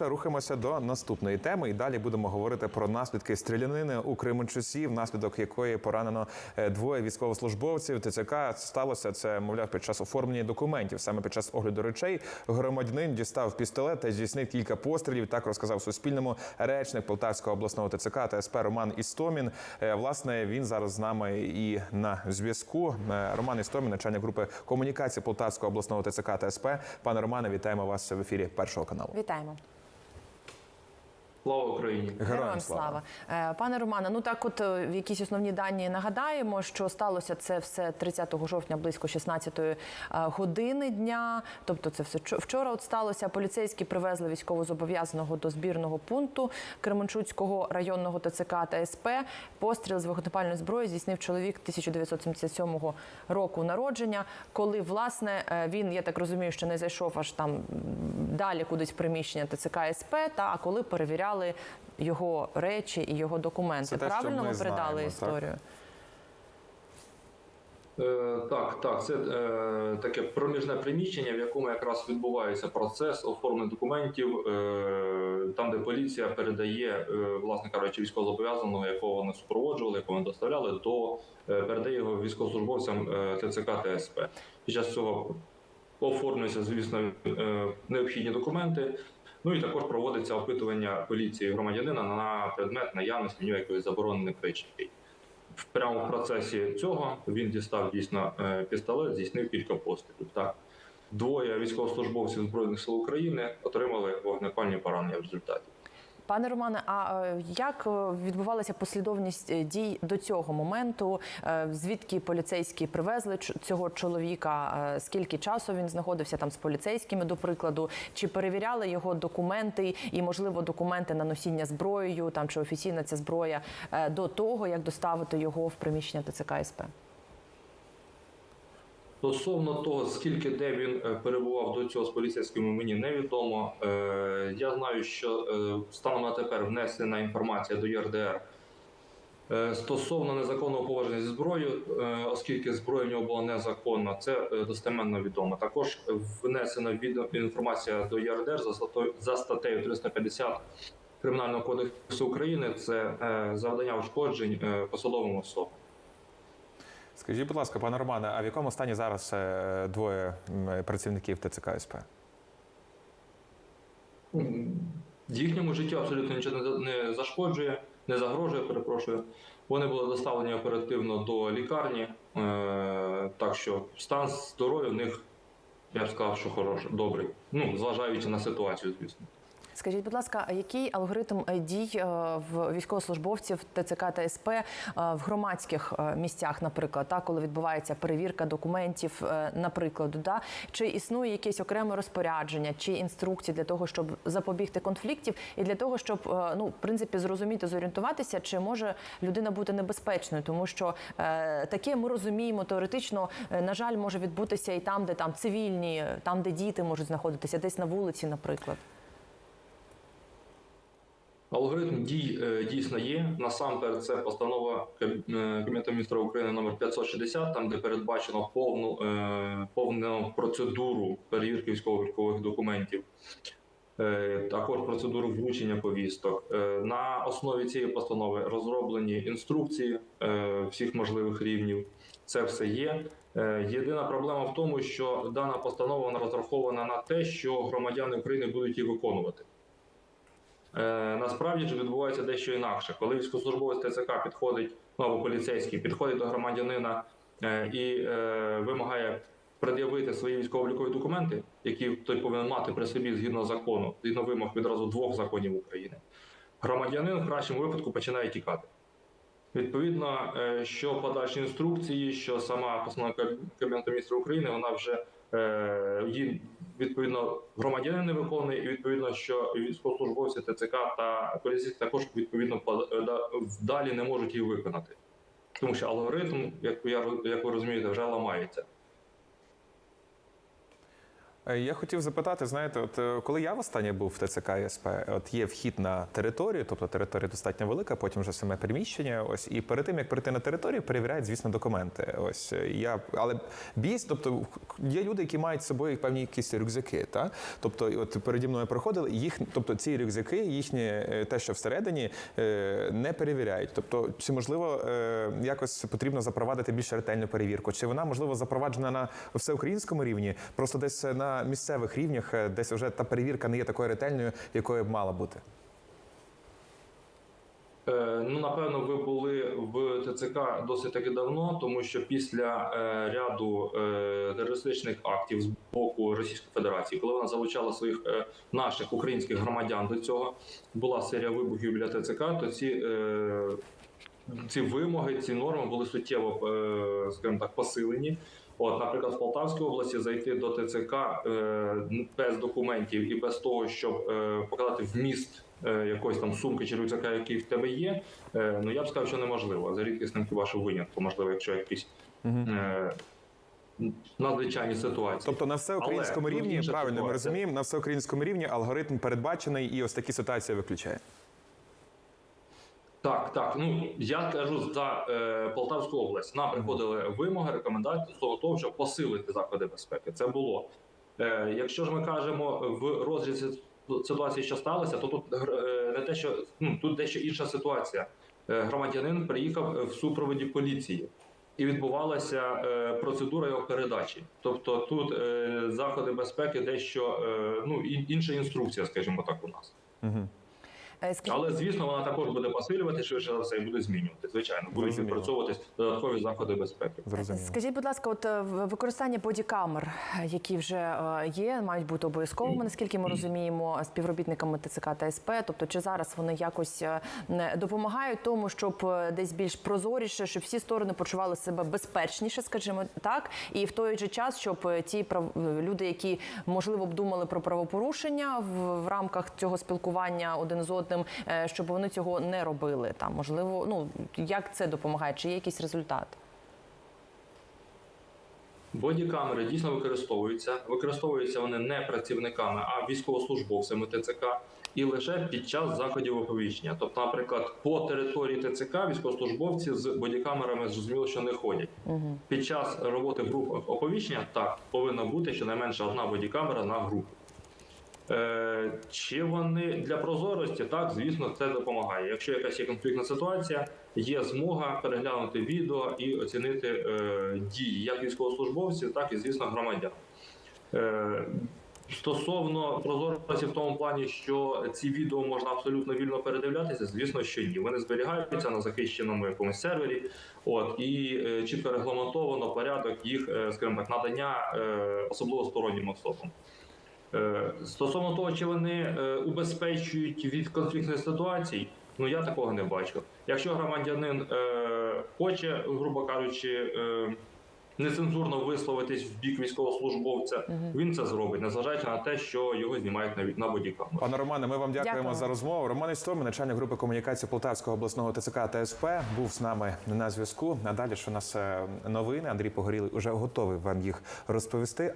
Рухаємося до наступної теми, і далі будемо говорити про наслідки стрілянини у Кременчусі, внаслідок якої поранено е, двоє військовослужбовців. ТЦК сталося це, мовляв, під час оформлення документів. Саме під час огляду речей громадянин дістав пістолет та здійснив кілька пострілів. Так розказав Суспільному речник Полтавського обласного ТЦК та СП Роман Істомін. Е, Власне, він зараз з нами і на зв'язку. Е, Роман Істомін, начальник групи комунікації Полтавського обласного ТЦК та СП. Пане Романе, вітаємо вас в ефірі першого каналу. Вітаємо. Слава Україні! Героям слава. Е, Пане Романе, ну так от е, в якісь основні дані нагадаємо, що сталося це все 30 жовтня близько 16 години дня. Тобто це все чо- вчора от сталося. Поліцейські привезли військовозобов'язаного до збірного пункту Кременчуцького районного ТЦК та СП. Постріл з вогнепальної зброї здійснив чоловік 1977 року народження, коли власне е, він, я так розумію, що не зайшов аж там далі кудись в приміщення ТЦК СП, та а коли перевіряли його речі і його документи. Це те, що Правильно ми ми передали знаємо, так? історію? Е, так, так, це е, таке проміжне приміщення, в якому якраз відбувається процес оформлення документів, е, там, де поліція передає, е, власне кажучи, військовозобов'язаного, якого вони супроводжували, якого вони доставляли, до е, передає його військовослужбовцям е, ТЦК та СП. Під час цього оформлюються, звісно, е, необхідні документи. Ну і також проводиться опитування поліції громадянина на предмет наявності нього якоїсь заборонених речей. В прямо в процесі цього він дістав дійсно е, пістолет, здійснив кілька пострілів. Так. Двоє військовослужбовців Збройних сил України отримали вогнепальні поранення в результаті. Пане Романе, а е, як е, відбувалася послідовність е, дій до цього моменту? Звідки поліцейські привезли цього чоловіка? Скільки часу він знаходився там з поліцейськими, до прикладу? Чи перевіряли його документи і, можливо, документи на носіння зброєю, там чи офіційна ця зброя до того, як доставити його в приміщення ТЦК СП? Стосовно того, скільки де він е, перебував до цього з поліцейськими, мені невідомо. Е, Я знаю, що е, станом на тепер внесена інформація до ЄРДР стосовно незаконного поводження зі зброєю, оскільки зброя в нього була незаконна, це достеменно відомо. Також внесена інформація до ЄРДР за статтею- за статтею 350 Кримінального кодексу України. Це завдання ушкоджень посадовим особам. Скажіть, будь ласка, пане Романе, а в якому стані зараз е, двоє працівників ТЦК СП? Їхньому життю абсолютно нічого не зашкоджує, не загрожує, перепрошую. Вони були доставлені оперативно до лікарні, е, так що стан здоров'я в них, я б сказав, що хороший, добрий. Ну, зважаючи на ситуацію, звісно. Скажіть, будь ласка, який алгоритм е, дій е, в військовослужбовців ТЦК та СП е, в громадських місцях, наприклад, та коли відбувається перевірка документів, наприклад, да? чи існує якесь окреме розпорядження чи інструкції для того, щоб запобігти конфліктів, і для того, щоб ну в принципі зрозуміти, зорієнтуватися, чи може людина бути небезпечною, тому що таке ми розуміємо теоретично, на жаль, може відбутися і там, де там цивільні, там, де діти можуть знаходитися, десь на вулиці, наприклад. Алгоритм дій е, дійсно є. Насамперед, це постанова е, Кабінету міністра України номер 560, там де передбачено повну, е, повну процедуру перевірки військово-військових документів. Також процедуру вручення повісток. На основі цієї постанови розроблені інструкції всіх можливих рівнів. Це все є. Єдина проблема в тому, що дана постанова розрахована на те, що громадяни України будуть її виконувати. Е, насправді ж відбувається дещо інакше. Коли військовослужбовець ТЦК підходить, ну або поліцейський підходить до громадянина е, і е, вимагає пред'явити свої військово-облікові документи, які той повинен мати при собі згідно закону, згідно вимог відразу двох законів України, громадянин в кращому випадку починає тікати. Відповідно, що подальші інструкції, що сама постанова Кабінету міністрів України, вона вже її відповідно громадянин не виконує, і відповідно, що військовослужбовці ТЦК та колізі також відповідно по- е, далі не можуть її виконати. Тому що алгоритм, як я як ви розумієте, вже ламається. Е, Я хотів запитати, знаєте, от е, коли я востаннє був в ТЦК СП, от є вхід на територію, тобто територія достатньо велика, потім вже саме приміщення. Ось і перед тим як прийти на територію, перевіряють, звісно, документи. Ось е, я, але більш, тобто є люди, які мають з собою певні якісь рюкзаки. Та тобто, от переді мною проходили їх, тобто ці рюкзаки, їхнє е, те, що всередині, не перевіряють. Тобто, чи можливо якось потрібно запровадити більш ретельну перевірку? Чи вона можливо запроваджена на всеукраїнському рівні? Просто десь на місцевих рівнях, е, десь вже та перевірка не є такою ретельною, якою б мала бути. Е, Ну, напевно, ви були в ТЦК досить таки давно, тому що після е, ряду терористичних актів з боку Російської Федерації, коли вона залучала своїх наших українських громадян до цього, була серія вибухів біля ТЦК, то ці, ці вимоги, ці норми були суттєво, скажімо так, посилені. От, наприклад, в Полтавській області зайти до ТЦК е, без документів і без того, щоб е, показати вміст е, якоїсь там сумки чи рюкзака, який в тебе є, ну я б сказав, що неможливо. За рідкісним хіба що винятку, можливо, якщо якісь е, надзвичайні ситуації. Тобто на всеукраїнському рівні, правильно ми розуміємо, на всеукраїнському рівні алгоритм передбачений і ось такі ситуації виключає. Так, так. Ну я кажу за е, Полтавську область. Нам приходили вимоги, рекомендації з того, щоб посилити заходи безпеки. Це було. Е, якщо ж ми кажемо в розрізі ситуації, що сталося, то тут е, не те, що ну тут дещо інша ситуація. Е, громадянин приїхав в супроводі поліції. І відбувалася е, процедура його передачі. Тобто тут е, заходи безпеки дещо е, ну інша інструкція, скажімо так, у нас. Угу. Е, скажіть, Але звісно, вона також буде посилювати швидше за все і буде змінювати. Звичайно, будуть відпрацьовуватись додаткові заходи безпеки. Зрозуміло. Скажіть, будь ласка, от е, використання бодікамер, е, які вже е, є, мають бути обов'язковими, наскільки ми розуміємо, співробітниками ТЦК та СП. Тобто, чи зараз вони якось е, не допомагають тому, щоб е, десь більш прозоріше, щоб всі сторони почували себе безпечніше, скажімо так, і в той же час, щоб е, ті прав... е, люди, які можливо б думали про правопорушення в, в рамках цього спілкування один з одним, е, щоб вони цього не робили. Там можливо, ну як це допомагає? Чи є якийсь результат? Бодікамери дійсно використовуються. Використовуються вони не працівниками, а військовослужбовцями ТЦК і лише під час заходів оповіщення. Тобто, наприклад, по території ТЦК військовослужбовці з бодікамерами зрозуміло, що не ходять. Під час роботи груп оповіщення так повинна бути щонайменше одна бодікамера на групу. Е, чи вони для прозорості? Так, звісно, це допомагає. Якщо якась є конфліктна ситуація, є змога переглянути відео і оцінити е, дії як військовослужбовців, так і звісно громадян. Е, Стосовно прозорості в тому плані, що ці відео можна абсолютно вільно передивлятися, звісно, що ні. Вони зберігаються на захищеному якомусь сервері, от і е, чітко регламентовано порядок їх, е, скажімо так, надання е, особливо стороннім особам. Е, Стосовно того, чи вони е, убезпечують від конфліктних ситуацій, ну я такого не бачу. Якщо громадянин е, хоче, грубо кажучи, е, нецензурно висловитись в бік військовослужбовця, він це зробить, незважаючи на те, що його знімають на, на бодікамеру. Пане Романе, ми вам дякуємо Дякую. за розмову. Роман Істомин, начальник групи комунікації Полтавського обласного ТЦК та СП, був з нами на зв'язку. А далі що у нас новини. Андрій Погорілий вже готовий вам їх розповісти.